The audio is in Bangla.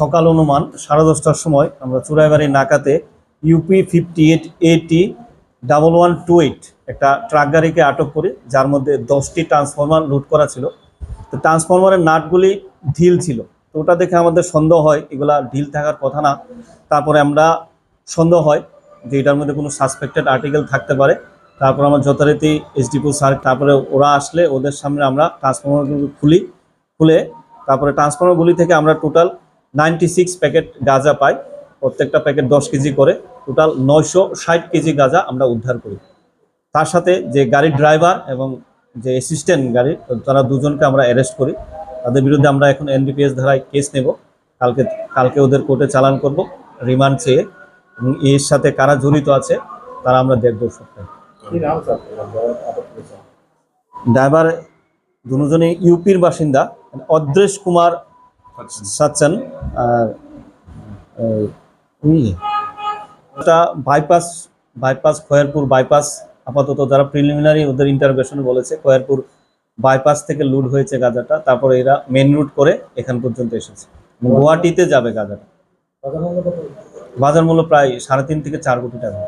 সকাল অনুমান, সাড়ে দশটার সময় আমরা Churaibari নাকাতে UP fifty eight A T double one two eight একটা ট্রাক গাড়িকে আটক করি, যার মধ্যে দশটি ট্রান্সফরমার লুট করা ছিল। তো ট্রান্সফরমারের নাটগুলি ঢিল ছিল। তো ওটা দেখে আমাদের সন্দেহ হয়, এগুলা ঢিল থাকার কথা না। তারপরে আমরা সন্দেহ হয় যে এটার মধ্যে কোনো সাসপেক্টেড আর্টিকেল থাকতে পারে। তারপর আমার যথারীতি এসডিপো স্যার তারপরে ওরা আসলে ওদের সামনে আমরা ট্রান্সফরমারগুলো খুলি, খুলে তারপরে ট্রান্সফরমারগুলি থেকে আমরা টোটাল নাইনটি সিক্স প্যাকেট গাঁজা পাই। প্রত্যেকটা প্যাকেট দশ কেজি করে। টোটাল নয়শো ষাট কেজি গাঁজা আমরা উদ্ধার করি। তার সাথে যে গাড়ির ড্রাইভার এবং যে অ্যাসিস্ট্যান্ট গাড়ির তারা দুজনকে আমরা অ্যারেস্ট করি। তাদের বিরুদ্ধে আমরা এখন এনবিপিএস ধারায় কেস নেব। কালকে কালকে ওদের কোর্টে চালান করব রিমান্ড চেয়ে। এবং এর সাথে কারা জড়িত আছে তারা আমরা দেখব সপ্তাহে ড্রাইভার দুজনেই ইউপির বাসিন্দা অদ্রেশ কুমার সাচ্চান, আর বাইপাস বাইপাস খয়েরপুর বাইপাস আপাতত যারা প্রিলিমিনারি ওদের ইন্টারভেশনে বলেছে, খয়েরপুর বাইপাস থেকে লুট হয়েছে গাঁজাটা, তারপরে এরা মেন রুট করে এখান পর্যন্ত এসেছে। গুয়াহাটিতে যাবে গাঁজাটা। বাজার মূল্য প্রায় সাড়ে তিন থেকে চার কোটি টাকা।